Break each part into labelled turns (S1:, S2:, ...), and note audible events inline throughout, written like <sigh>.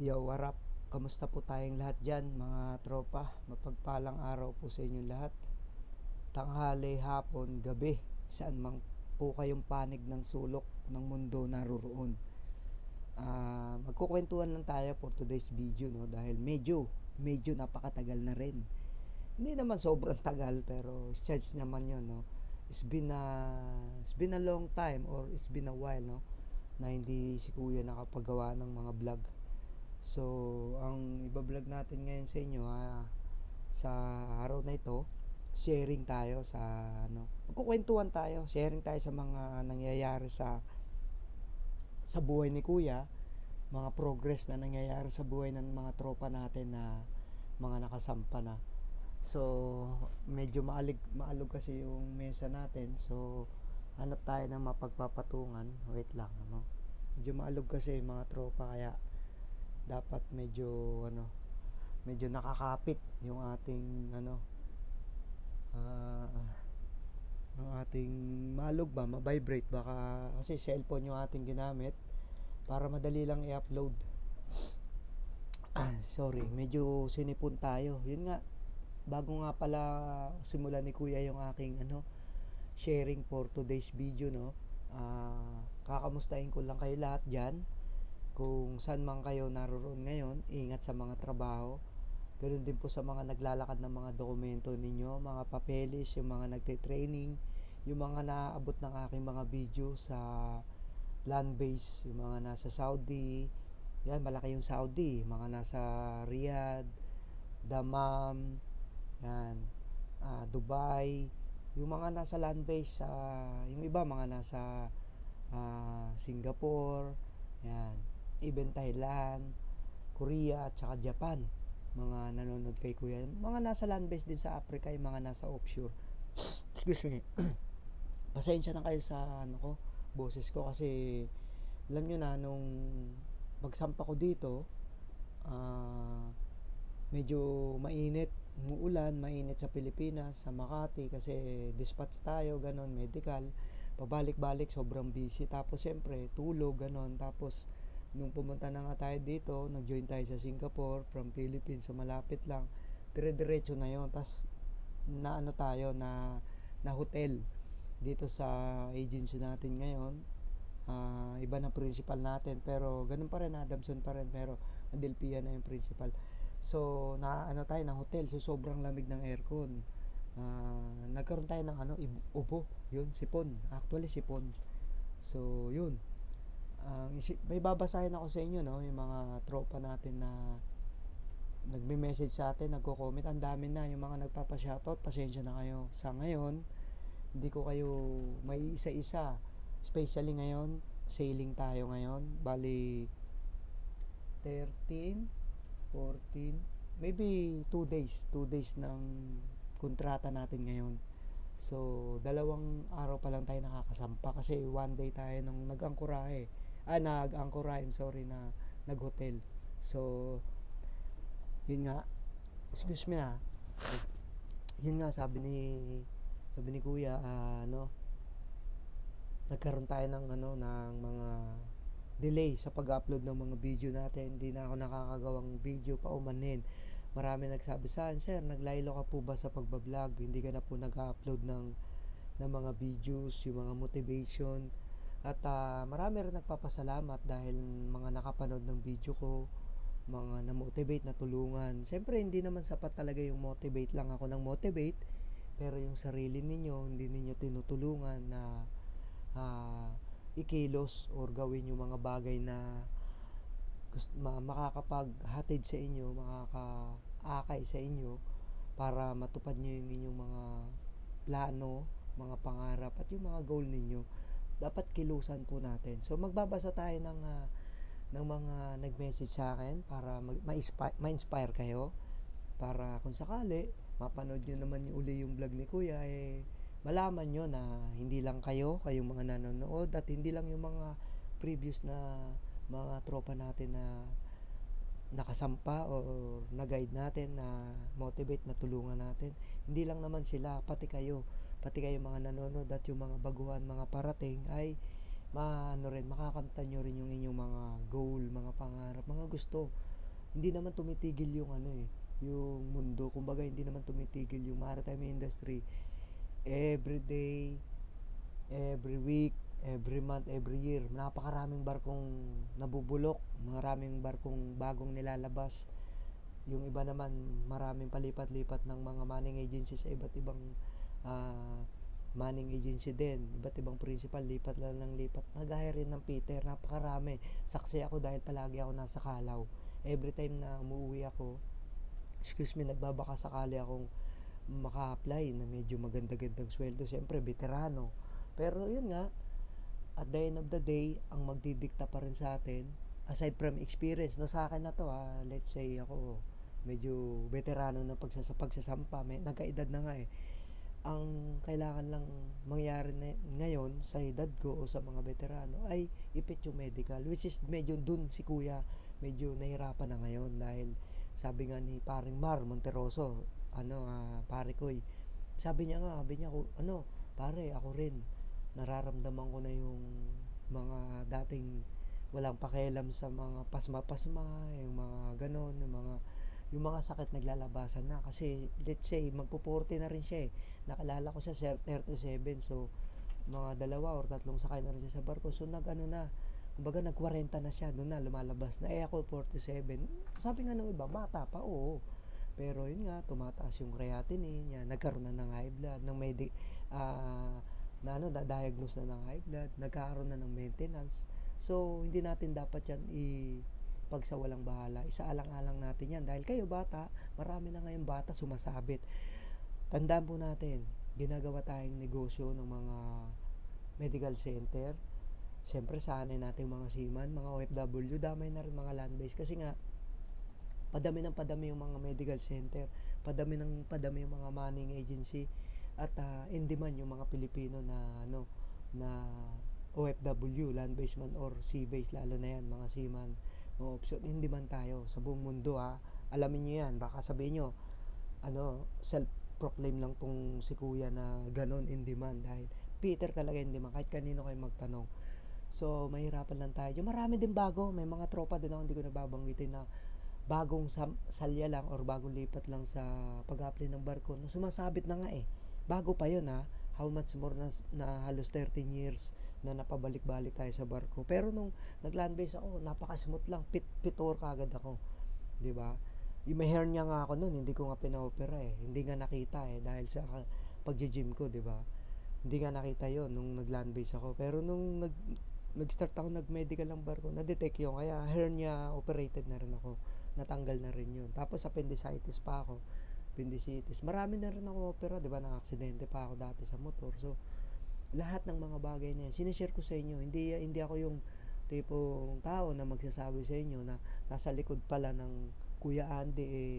S1: Yo, what up? Kamusta po tayong lahat dyan, mga tropa? Mapagpalang araw po sa inyong lahat. Tanghali, hapon, gabi, saan mang po kayong panig ng sulok ng mundo naroroon. Ah, magkukwentuhan lang tayo for today's video, no? Dahil medyo, medyo napakatagal na rin. Hindi naman sobrang <laughs> tagal, pero chance naman yun, no? It's been a, it's been a long time or it's been a while, no? Na hindi si kuya nakapagawa ng mga vlog. So, ang ibablog natin ngayon sa inyo ha, sa araw na ito, sharing tayo sa ano, magkukwentuhan tayo, sharing tayo sa mga nangyayari sa sa buhay ni Kuya, mga progress na nangyayari sa buhay ng mga tropa natin na mga nakasampa na. So, medyo maalig, maalog kasi yung mesa natin. So, hanap tayo ng mapagpapatungan. Wait lang, ano. Medyo maalog kasi yung mga tropa kaya dapat medyo ano medyo nakakapit yung ating ano ah yung ating malog ba ma-vibrate. Baka kasi cellphone yung ating ginamit para madali lang i-upload. Ah, <clears throat> sorry medyo sinipon tayo. Yun nga bago nga pala simula ni kuya yung aking ano sharing for today's video no? Ah kakamustahin ko lang kayo lahat dyan kung saan man kayo naroon ngayon, ingat sa mga trabaho. Ganoon din po sa mga naglalakad ng mga dokumento ninyo, mga papeles, yung mga nagte-training, yung mga naaabot ng aking mga video sa land base, yung mga nasa Saudi, yan, malaki yung Saudi, mga nasa Riyadh, Dammam, yan, ah, Dubai, yung mga nasa land base, sa yung iba mga nasa ah, Singapore, yan, even Thailand, Korea, at saka Japan. Mga nanonood kay Kuya. Mga nasa land base din sa Africa, yung mga nasa offshore. <sniffs> Excuse me. <clears throat> Pasensya na kayo sa ano ko, boses ko kasi alam nyo na nung magsampa ko dito, ah medyo mainit, umuulan, mainit sa Pilipinas, sa Makati kasi dispatch tayo, ganon, medical. Pabalik-balik, sobrang busy. Tapos siyempre, tulog, ganon. Tapos nung pumunta na nga tayo dito, nag-join tayo sa Singapore from Philippines, so malapit lang. Dire-diretso na yon Tapos na ano tayo na na hotel dito sa agency natin ngayon. Ah, iba na principal natin pero ganun pa rin Adamson pa rin pero Adelpia na yung principal. So na ano tayo ng hotel so sobrang lamig ng aircon. Ah, nagkaroon tayo ng ano ubo, yun sipon. Actually sipon. So yun isi- may babasahin ako sa inyo no yung mga tropa natin na nagme-message sa atin, nagko-comment, ang dami na yung mga nagpapa-shoutout, pasensya na kayo. Sa ngayon, hindi ko kayo may isa-isa. Especially ngayon, sailing tayo ngayon. Bali 13, 14, maybe 2 days, 2 days ng kontrata natin ngayon. So, dalawang araw pa lang tayo nakakasampa kasi one day tayo nang nag-angkorahe. Ah, nag-angkorahe, I'm sorry na nag-hotel. So, yun nga, excuse me na, yun nga sabi ni, sabi ni kuya, ah, ano, nagkaroon tayo ng ano, ng mga delay sa pag-upload ng mga video natin. Hindi na ako nakakagawang video pa umanin. Marami nagsabi sa akin, Sir, naglaylo ka po ba sa pagbablog? Hindi ka na po nag-upload ng, ng mga videos, yung mga motivation. At ah, marami rin nagpapasalamat dahil mga nakapanood ng video ko, mga na-motivate na tulungan. Siyempre, hindi naman sapat talaga yung motivate lang ako ng motivate, pero yung sarili ninyo, hindi ninyo tinutulungan na ah, ikilos or gawin yung mga bagay na gusto, ma, makakapaghatid sa inyo, makakaakay sa inyo para matupad nyo yung inyong mga plano, mga pangarap at yung mga goal ninyo dapat kilusan po natin. So magbabasa tayo ng ah, ng mga nag-message sa akin para ma-inspire, ma-inspire kayo. Para kung sakali mapanood nyo naman yung uli yung vlog ni Kuya eh malaman nyo na hindi lang kayo, kayong mga nanonood at hindi lang yung mga previous na mga tropa natin na nakasampa o na-guide natin na motivate na tulungan natin. Hindi lang naman sila pati kayo pati kayo mga nanonood at yung mga baguhan mga parating ay maano rin makakamtan nyo rin yung inyong mga goal mga pangarap mga gusto hindi naman tumitigil yung ano eh, yung mundo. Kumbaga hindi naman tumitigil yung maritime industry. Every day, every week, every month, every year, napakaraming barkong nabubulok, maraming barkong bagong nilalabas. Yung iba naman, maraming palipat-lipat ng mga manning agency sa iba't ibang ah, manning agency din. Iba't ibang principal, lipat lang ng lipat. Nagaya rin ng Peter, napakarami. Saksi ako dahil palagi ako nasa Kalaw. Every time na umuwi ako, excuse me, nagbabaka sakali akong maka-apply na medyo maganda-gandang sweldo. Siyempre, veterano. Pero yun nga, at the end of the day, ang magdidikta pa rin sa atin, aside from experience, no, sa akin na to ha, let's say ako, medyo veterano na pagsasa, pagsasampa, may, nagkaedad na nga eh. Ang kailangan lang mangyari na, ngayon sa edad ko o sa mga veterano ay ipit yung medical, which is medyo dun si kuya, medyo nahirapan na ngayon dahil sabi nga ni paring Mar Monteroso, ano, ah, pare ko eh, sabi niya nga, sabi niya, "Ku- ano, pare, ako rin, nararamdaman ko na yung mga dating walang pakialam sa mga pasma-pasma, yung mga ganon, yung mga yung mga sakit naglalabasan na. Kasi let's say magpo-40 na rin siya eh. Nakalala ko siya sir 37 so mga dalawa or tatlong sakay na rin siya sa barko. So nag ano na kumbaga nag 40 na siya doon na lumalabas na. Eh ako 47 sabi nga ng iba bata pa oo. Pero yun nga tumataas yung creatinine niya nagkaroon na ng high blood. Ng medi ah na ano na diagnose na ng high blood nagkaroon na ng maintenance. So hindi natin dapat yan i pagsawalang bahala isaalang-alang natin yan. Dahil kayo bata marami na ngayon bata sumasabit. Tandaan po natin ginagawa tayong negosyo ng mga medical center. Siyempre sanay natin mga seaman mga OFW damay na rin mga land base. Kasi nga padami ng padami yung mga medical center. Padami ng padami yung mga manning agency. At ah, in demand yung mga Pilipino na ano na OFW land base man or sea base lalo na yan mga seaman mga option in demand tayo sa buong mundo ha. Alamin nyo yan. Baka sabihin nyo ano self proclaim lang tong si kuya na ganon in demand dahil Peter talaga in demand kahit kanino kayo magtanong. So mahirapan lang tayo marami din bago. May mga tropa din ako hindi ko nababanggitin na bagong salya lang or bagong lipat lang sa pag-apply ng barko. No, sumasabit na nga eh. Bago pa yun ha. How much more na, na halos 13 years na napabalik-balik tayo sa barko. Pero nung nag-land base ako napaka-smooth lang. Pit pitor kagad ako. Di ba? May hernia nga ako noon hindi ko nga pinaopera eh. Hindi nga nakita eh dahil sa pagji-gym ko di ba? Hindi nga nakita yon nung nag-land base ako. Pero nung nag nag-start ako nag-medical ng barko na-detect yun. Kaya hernia operated na rin ako. Natanggal na rin yun. Tapos appendicitis pa ako. Appendicitis. Marami na rin ako opera di ba? Na aksidente pa ako dati sa motor. So lahat ng mga bagay na yan sinishare ko sa inyo hindi hindi ako yung tipong tao na magsasabi sa inyo na nasa likod pala ng Kuya Andy eh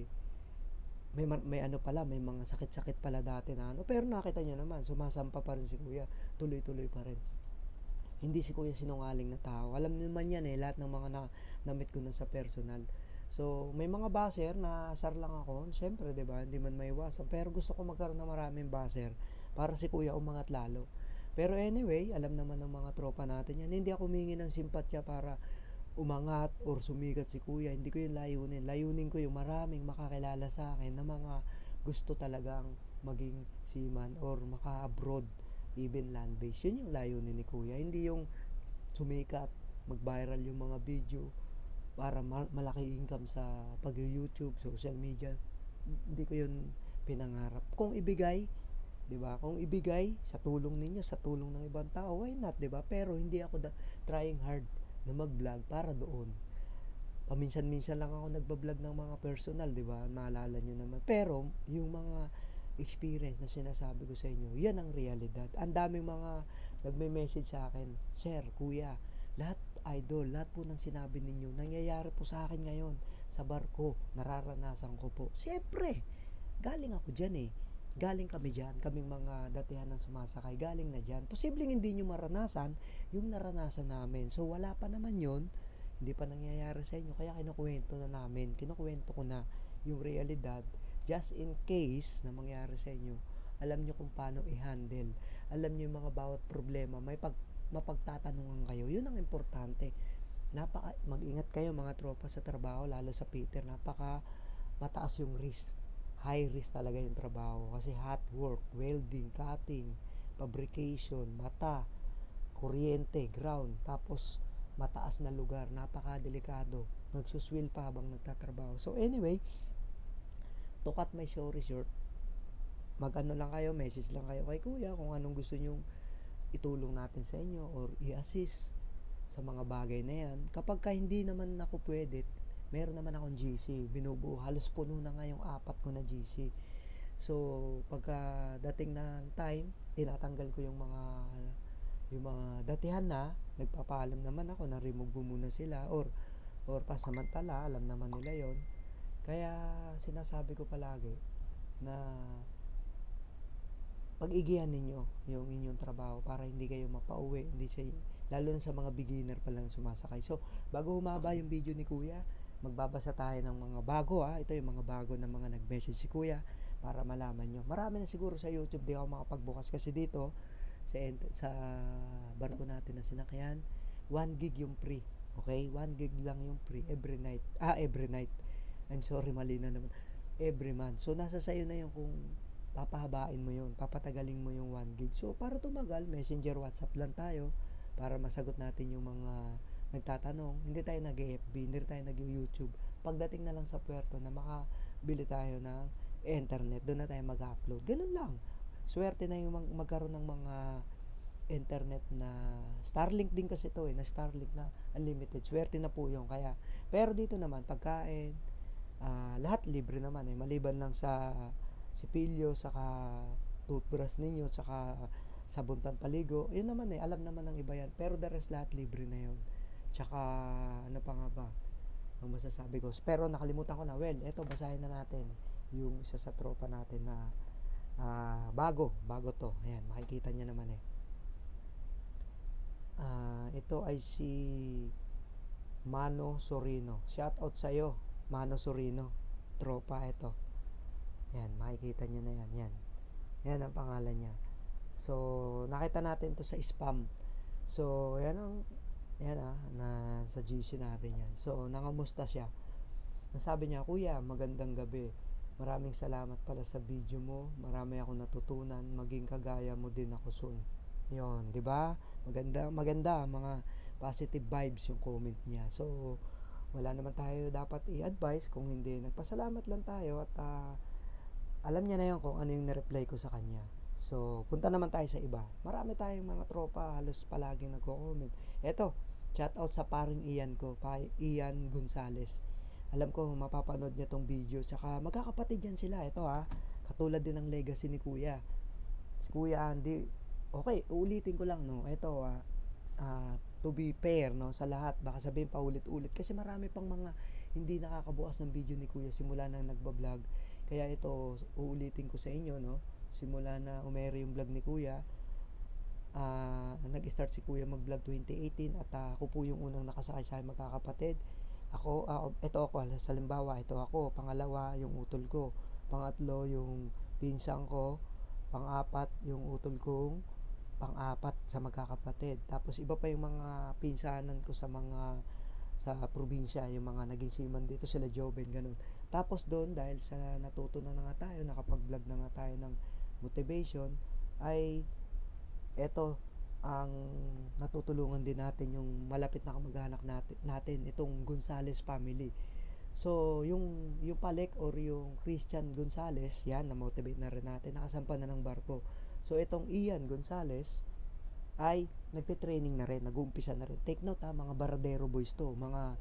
S1: may may ano pala may mga sakit-sakit pala dati na ano pero nakita nyo naman sumasampa pa rin si Kuya tuloy-tuloy pa rin hindi si Kuya sinungaling na tao alam niyo naman yan eh lahat ng mga na, namit ko na sa personal So, may mga baser na asar lang ako. Siyempre, 'di ba? Hindi man maiwasan. Pero gusto ko magkaroon ng maraming baser para si Kuya umangat lalo. Pero anyway, alam naman ng mga tropa natin yan. Hindi ako humingi ng simpatya para umangat or sumikat si Kuya. Hindi ko yung layunin. Layunin ko yung maraming makakilala sa akin na mga gusto talagang maging seaman or maka-abroad even land base. Yun yung layunin ni Kuya. Hindi yung sumikat, mag-viral yung mga video para ma- malaki income sa pag-YouTube, social media. Hindi ko 'yun pinangarap. Kung ibigay, 'di ba? Kung ibigay sa tulong ninyo, sa tulong ng ibang tao, why not, 'di ba? Pero hindi ako da- trying hard na mag-vlog para doon. Paminsan-minsan lang ako nagba-vlog ng mga personal, 'di ba? Maalala nyo naman. Pero yung mga experience na sinasabi ko sa inyo, yan ang realidad. Ang daming mga nagme-message sa akin, Sir, Kuya, lahat idol, lahat po ng sinabi ninyo, nangyayari po sa akin ngayon sa barko, nararanasan ko po. Siyempre, galing ako dyan eh. Galing kami dyan, kaming mga datihan ng sumasakay, galing na dyan. Posibleng hindi nyo maranasan yung naranasan namin. So, wala pa naman yon hindi pa nangyayari sa inyo. Kaya kinukuwento na namin, kinukuwento ko na yung realidad just in case na mangyari sa inyo. Alam nyo kung paano i-handle. Alam nyo yung mga bawat problema. May pag mapagtatanungan kayo. Yun ang importante. napaka mag-ingat kayo mga tropa sa trabaho lalo sa Peter napaka mataas yung risk high risk talaga yung trabaho kasi hot work welding cutting fabrication mata kuryente ground. Tapos mataas na lugar napaka delikado nagsuswil pa habang nagtatrabaho. So anyway to cut my story short mag ano lang kayo message lang kayo kay kuya kung anong gusto nyong itulong natin sa inyo or i-assist sa mga bagay na yan. Kapag ka hindi naman ako pwede, meron naman akong GC, binubuo. Halos puno na nga yung apat ko na GC. So, pagka dating na time, tinatanggal ko yung mga yung mga datihan na, nagpapaalam naman ako na remove mo muna sila or or pasamantala, alam naman nila yon Kaya sinasabi ko palagi na pag-igihan ninyo yung inyong trabaho para hindi kayo mapauwi, hindi sa lalo na sa mga beginner pa lang sumasakay. So, bago humaba yung video ni Kuya, magbabasa tayo ng mga bago ha. Ito yung mga bago na mga nag-message si Kuya para malaman nyo. Marami na siguro sa YouTube, di ako makapagbukas kasi dito sa, sa barko natin na sinakyan, 1 gig yung free. Okay? 1 gig lang yung free every night. Ah, every night. I'm sorry, mali na naman. Every month. So, nasa sayo na yung kung papahabain mo yun, papatagalin mo yung 1 gig. So, para tumagal, messenger, WhatsApp lang tayo para masagot natin yung mga nagtatanong. Hindi tayo nag-FB, hindi tayo nag-YouTube. Pagdating na lang sa puerto na makabili tayo ng internet, doon na tayo mag-upload. Ganun lang. Swerte na yung mag- magkaroon ng mga internet na Starlink din kasi to eh, na Starlink na unlimited. Swerte na po yung kaya. Pero dito naman, pagkain, uh, lahat libre naman eh. Maliban lang sa sipilyo, saka toothbrush ninyo, saka sabon pampaligo. Yun naman eh, alam naman ng iba yan. Pero the rest lahat libre na yun. Tsaka, ano pa nga ba? Ang masasabi ko. Pero nakalimutan ko na. Well, eto, basahin na natin yung isa sa tropa natin na uh, bago. Bago to. Ayan, makikita niya naman eh. Uh, ito ay si Mano Sorino. Shout out sa'yo, Mano Sorino. Tropa ito. Yan, makikita niyo na yan. Yan. Yan ang pangalan niya. So, nakita natin to sa spam. So, yan ang yan ah, na sa GC natin yan. So, nangamusta siya. Nasabi niya, Kuya, magandang gabi. Maraming salamat pala sa video mo. Marami ako natutunan. Maging kagaya mo din ako soon. Yon, 'di ba? Maganda, maganda mga positive vibes yung comment niya. So, wala naman tayo dapat i-advise kung hindi nagpasalamat lang tayo at uh, alam niya na yon kung ano yung na-reply ko sa kanya. So, punta naman tayo sa iba. Marami tayong mga tropa, halos palaging nagko-comment. Eto, chat out sa paring Ian ko, pa Ian Gonzales. Alam ko, mapapanood niya tong video. Tsaka, magkakapatid yan sila. Ito ha, katulad din ng legacy ni Kuya. Si Kuya Andy, okay, uulitin ko lang, no. Ito, ah, uh, to be fair, no, sa lahat. Baka sabihin pa ulit-ulit. Kasi marami pang mga hindi nakakabukas ng video ni Kuya simula nang nagbablog. Kaya ito, uulitin ko sa inyo, no simula na umere yung vlog ni Kuya uh, nag-start si Kuya mag-vlog 2018 at uh, ako po yung unang nakasakay sa magkakapatid ako, uh, ito ako sa limbawa, ito ako pangalawa yung utol ko pangatlo yung pinsang ko pang-apat yung utol kong pang-apat sa magkakapatid tapos iba pa yung mga pinsanan ko sa mga sa probinsya, yung mga naging seaman dito sila Joven, ganun. Tapos doon, dahil sa natuto na nga tayo, nakapag-vlog na nga tayo ng motivation ay eto ang natutulungan din natin yung malapit na kamag-anak natin, natin itong Gonzales family. So, yung yung Palek or yung Christian Gonzales, yan na motivate na rin natin, nakasampa na ng barko. So, itong Ian Gonzales ay nagte-training na rin, nag-uumpisa na rin. Take note ha, mga Baradero boys to, mga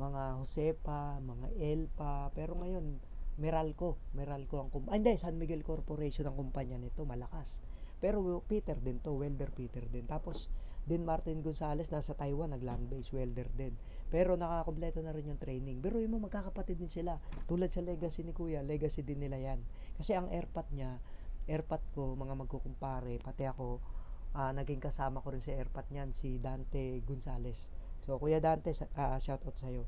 S1: mga Josepa, mga Elpa, pero ngayon Meralco, Meralco ang kumpanya. Hindi, San Miguel Corporation ang kumpanya nito, malakas. Pero Peter din to, welder Peter din. Tapos din Martin Gonzales nasa Taiwan, nag-land base welder din. Pero nakakompleto na rin yung training. Pero yung mo magkakapatid din sila. Tulad sa legacy ni Kuya, legacy din nila yan. Kasi ang airpat niya, airpat ko, mga magkukumpare, pati ako, uh, naging kasama ko rin si airpat niyan, si Dante Gonzales. So, Kuya Dante, uh, shout out sa'yo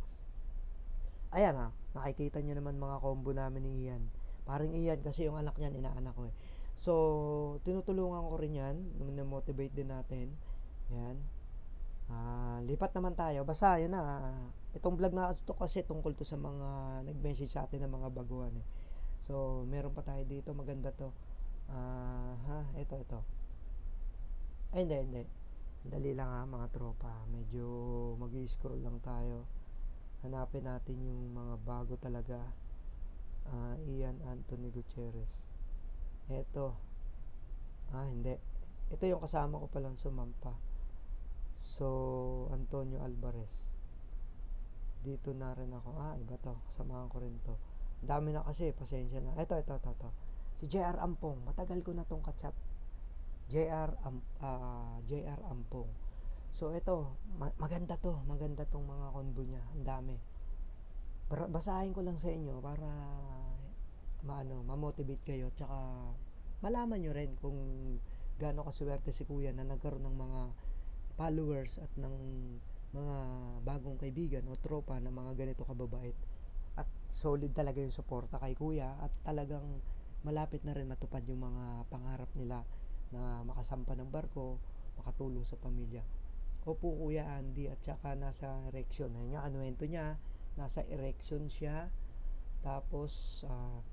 S1: ayan ha, nakikita niyo naman mga combo namin ni Ian. Paring Ian kasi yung anak niyan, inaanak ko eh. So, tinutulungan ko rin yan, na-motivate din natin. Yan. Ah, lipat naman tayo. Basta yun na. itong vlog na to kasi tungkol to sa mga nag-message sa atin ng mga baguhan eh. So, meron pa tayo dito. Maganda to. Ah, ha, ito, ito. Ay, hindi, hindi. Dali lang ha, mga tropa. Medyo mag-scroll lang tayo. Hanapin natin yung mga bago talaga. Ah, Ian Anthony Gutierrez. Ito. Ah, hindi. Ito yung kasama ko palang sumampa. So, Antonio Alvarez. Dito na rin ako. Ah, iba to. Kasamahan ko rin to. Dami na kasi. Pasensya na. Ito, ito, ito, ito. Si JR Ampong. Matagal ko na tong kachat. JR, Am, ah, JR Ampong. So, ito. ma- maganda to. Maganda tong mga konbo niya. Ang dami. Basahin ko lang sa inyo para maano, ma-motivate kayo. Tsaka, malaman nyo rin kung gaano kaswerte si kuya na nagkaroon ng mga followers at ng mga bagong kaibigan o tropa na mga ganito kababait. At solid talaga yung suporta kay kuya at talagang malapit na rin matupad yung mga pangarap nila na makasampa ng barko makatulong sa pamilya. Opo kuya Andy at saka nasa erection ayun nga anuwento niya nasa erection siya. Tapos ah,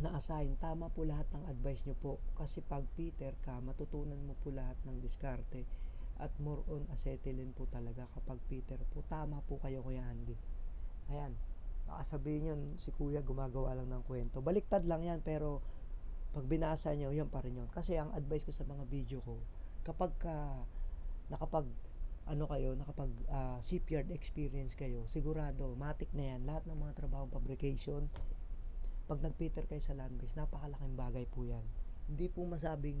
S1: na-assign, tama po lahat ng advice nyo po. Kasi pag Peter ka, matutunan mo po lahat ng diskarte. At more on acetylene po talaga kapag Peter po. Tama po kayo Kuya Andy. Ayan. Baka sabihin yun, si Kuya gumagawa lang ng kwento. Baliktad lang yan, pero pag binasa nyo, yan pa rin yun. Kasi ang advice ko sa mga video ko, kapag ka, nakapag, ano kayo, nakapag ah, shipyard experience kayo, sigurado, matik na yan. Lahat ng mga trabaho fabrication, pag nag-Peter kayo sa land base, napakalaking bagay po yan. Hindi po masabing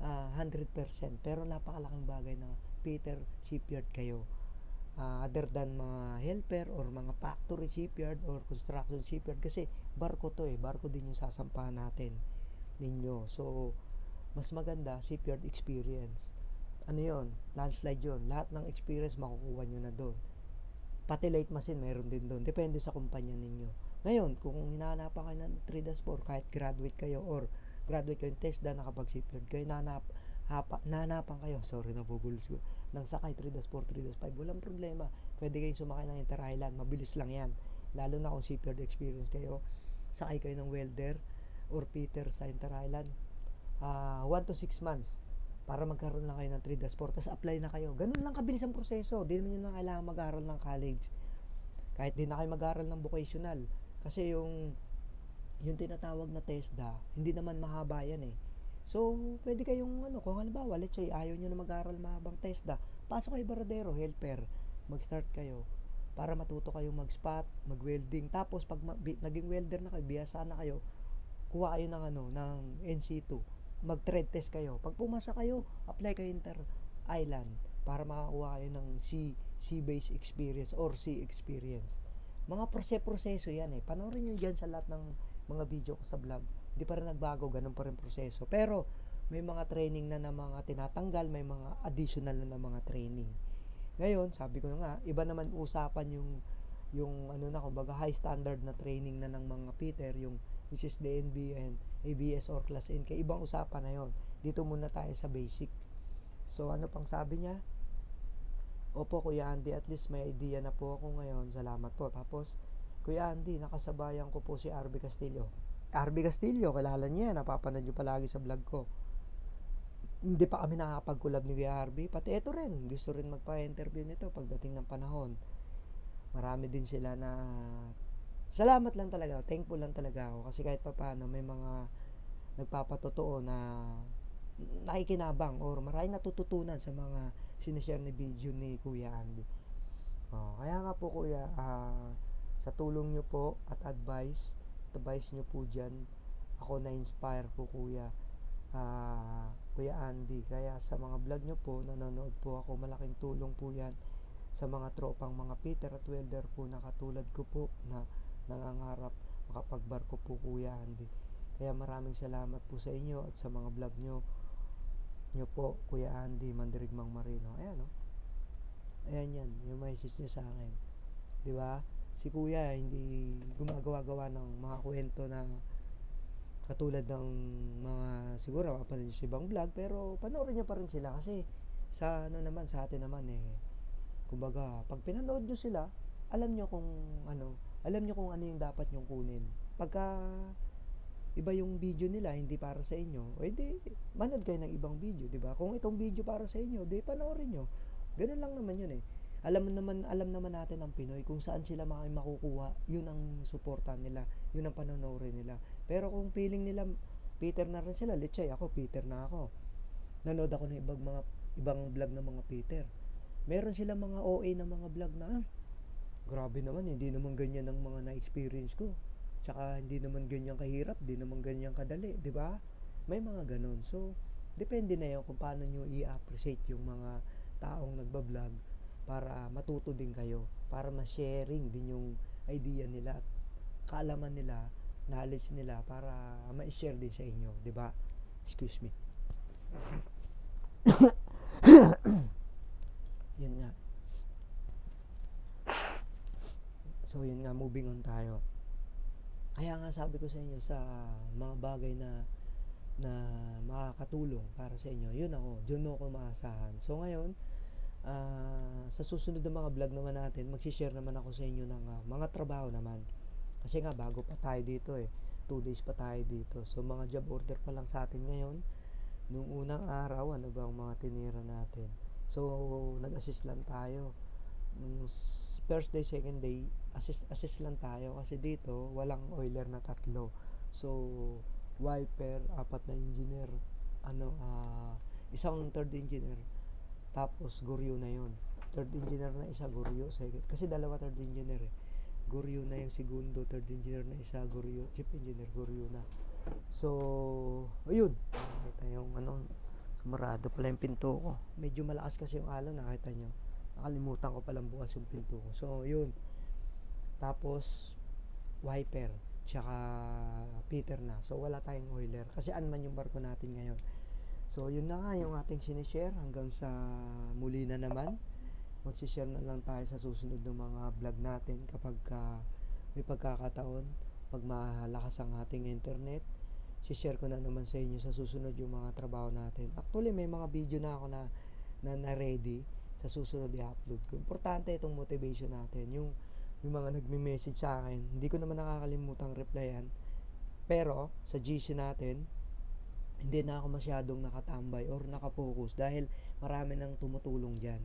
S1: ah, 100%, pero napakalaking bagay na Peter shipyard kayo. Ah, other than mga helper or mga factory shipyard or construction shipyard kasi barko to eh, barko din yung sasampahan natin ninyo. So, mas maganda shipyard experience. Ano yon Landslide yon Lahat ng experience makukuha nyo na doon. Pati late machine, meron din doon. Depende sa kumpanya ninyo. Ngayon, kung hinahanapan kayo ng 3-4, kahit graduate kayo or graduate kayo ng TESDA, nakapag-shipyard kayo, nahanap, hapa, nahanapan kayo, sorry, nabubulos ko, ng sakay 3-4, 3-5, walang problema. Pwede kayong sumakay ng Inter Island, mabilis lang yan. Lalo na kung shipyard experience kayo, sakay kayo ng welder or Peter sa Inter Island, 1 to 6 months para magkaroon lang kayo ng 3-4, tapos apply na kayo. Ganun lang kabilis ang proseso. Di naman yun na kailangan mag-aral ng college. Kahit di na kayo mag-aral ng vocational. Kasi yung yung tinatawag na TESDA, hindi naman mahaba yan eh. So, pwede kayong ano, kung halimbawa, let's say, ayaw nyo na mag-aral mahabang TESDA, pasok kayo baradero, helper, mag-start kayo para matuto kayong mag-spot, mag-welding. Tapos, pag ma- bi- naging welder na kayo, biyasa na kayo, kuha kayo ng ano, ng NC2, mag-tread test kayo. Pag pumasa kayo, apply kayo Inter Island para makakuha kayo ng sea, sea-based experience or sea experience. Mga prose-proseso yan eh. Panoorin nyo dyan sa lahat ng mga video ko sa vlog. Hindi pa rin nagbago, ganun pa rin proseso. Pero, may mga training na na mga tinatanggal, may mga additional na na mga training. Ngayon, sabi ko na nga, iba naman usapan yung yung ano na kumbaga high standard na training na ng mga Peter, yung which is DNB and ABS or Class N. Kaya ibang usapan na yon. Dito muna tayo sa basic. So, ano pang sabi niya? Opo, Kuya Andy, at least may idea na po ako ngayon. Salamat po. Tapos, Kuya Andy, nakasabayan ko po si RB Castillo. RB Castillo, kilala niya, napapanood niyo palagi sa vlog ko. Hindi pa kami nakakapag-collab ni Kuya RB, pati ito rin, gusto rin magpa-interview nito pagdating ng panahon. Marami din sila na salamat lang talaga, thankful lang talaga ako kasi kahit pa paano may mga nagpapatotoo na nakikinabang or maraming natututunan sa mga sinishare ni video ni Kuya Andy. Oh, kaya nga po Kuya, ah, sa tulong nyo po at advice, advice nyo po dyan, ako na-inspire po Kuya, ah, Kuya Andy. Kaya sa mga vlog nyo po, nanonood po ako, malaking tulong po yan sa mga tropang mga Peter at Welder po na katulad ko po na nangangarap makapagbarko po Kuya Andy. Kaya maraming salamat po sa inyo at sa mga vlog nyo nyo po, Kuya Andy, Mandirigmang Marino. Ayan, oh. Ayan yan, yung message niya sa akin. Di ba? Si Kuya, hindi gumagawa-gawa ng mga kwento na katulad ng mga, siguro, mapanood nyo sa ibang vlog, pero panoorin nyo pa rin sila kasi sa ano naman sa atin naman eh kumbaga pag pinanood nyo sila alam nyo kung ano alam nyo kung ano yung dapat nyong kunin pagka iba yung video nila hindi para sa inyo. O edi manood kayo ng ibang video di ba? Kung itong video para sa inyo di panoorin nyo. Ganun lang naman yun eh. Alam naman alam naman natin ang Pinoy kung saan sila mak- makukuha. Yun ang suporta nila. Yun ang panonoorin nila. Pero kung feeling nila Peter na rin sila let's ako Peter na ako. Nanood ako ng ibang mga ibang vlog ng mga Peter. Meron sila mga OA na mga vlog na "Ah, grabe naman hindi naman ganyan ang mga na-experience ko tsaka hindi naman ganyan kahirap hindi naman ganyan kadali di ba? May mga ganon so depende na yun kung paano nyo i-appreciate yung mga taong nagbablog para matuto din kayo para ma-sharing din yung idea nila at kaalaman nila knowledge nila para ma-share din sa inyo di ba? Excuse me. <coughs> Yun nga. So yun nga moving on tayo kaya nga sabi ko sa inyo sa mga bagay na na makakatulong para sa inyo yun ako yun ako maasahan. So ngayon ah, sa susunod na mga vlog naman natin magsishare naman ako sa inyo ng ah, mga trabaho naman. Kasi nga bago pa tayo dito eh. 2 days pa tayo dito. So mga job order pa lang sa atin ngayon. Nung unang araw ano ba ang mga tinira natin? So nag-assist lang tayo Nung s- first day second day assist assist lang tayo kasi dito walang oiler na tatlo. So wiper apat na engineer ano ah, isang third engineer tapos guryo na yon third engineer na isa guryo second kasi dalawa third engineer eh. Guryo na yung segundo third engineer na isa guryo chief engineer guryo na. So ayun nakita yung ano marado pala yung pinto ko. Medyo malakas kasi yung alon nakita nyo nakalimutan ko palang bukas yung pinto ko. So yun. Tapos wiper tsaka Peter na. So wala tayong oiler kasi anman yung barko natin ngayon. So yun na nga yung ating sinishare hanggang sa muli na naman. Magsishare na lang tayo sa susunod ng mga vlog natin kapag ka may pagkakataon pag malakas ang ating internet. Share ko na naman sa inyo sa susunod yung mga trabaho natin. Actually may mga video na ako na na, na ready sa susunod i-upload ko importante itong motivation natin yung yung mga nagme-message sa akin hindi ko naman nakakalimutang replyan pero sa GC natin hindi na ako masyadong nakatambay or nakapokus dahil marami nang tumutulong dyan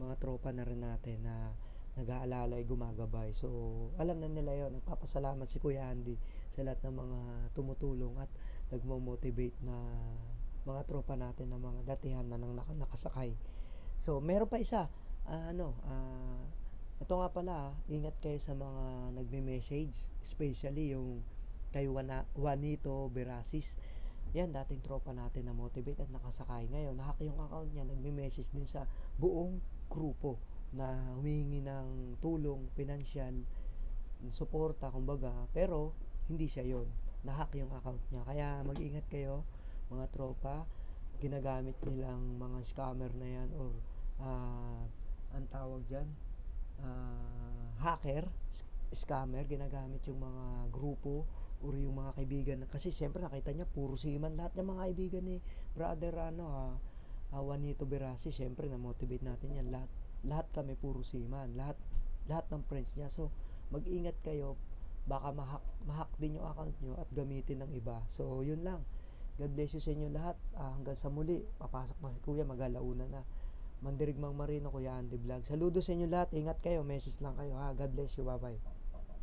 S1: mga tropa na rin natin na nag-aalalay, gumagabay. So, alam na nila yon Nagpapasalamat si Kuya Andy sa lahat ng mga tumutulong at nagmo-motivate na mga tropa natin na mga datihan na nang naka- nakasakay. So, meron pa isa. Ah, ano, ah, ito nga pala, ah, ingat kayo sa mga nagme-message, especially yung kay Juanito Berasis. Yan, dating tropa natin na motivate at nakasakay. Ngayon, nahack yung account niya, nagme-message din sa buong grupo na humihingi ng tulong, financial, suporta, kumbaga. Pero, hindi siya yon Nahack yung account niya. Kaya, mag-ingat kayo, mga tropa. Ginagamit nilang mga scammer na yan or ah, ang tawag dyan, ah, hacker, scammer, ginagamit yung mga grupo or yung mga kaibigan. Kasi, siyempre, nakita niya, puro siman. Lahat ng mga kaibigan ni brother, ano, ah, ah, Juanito Berasi, siyempre, na-motivate natin yan. Lahat lahat kami puro seaman lahat lahat ng friends niya so mag-ingat kayo baka mahak mahak din yung account nyo at gamitin ng iba so yun lang God bless you sa inyo lahat. Ah, hanggang sa muli papasok na si kuya magalauna na. Mandirigmang Marino Kuya Andy Vlog. Saludo sa inyo lahat. Ingat kayo. Message lang kayo ha? God bless you. Bye bye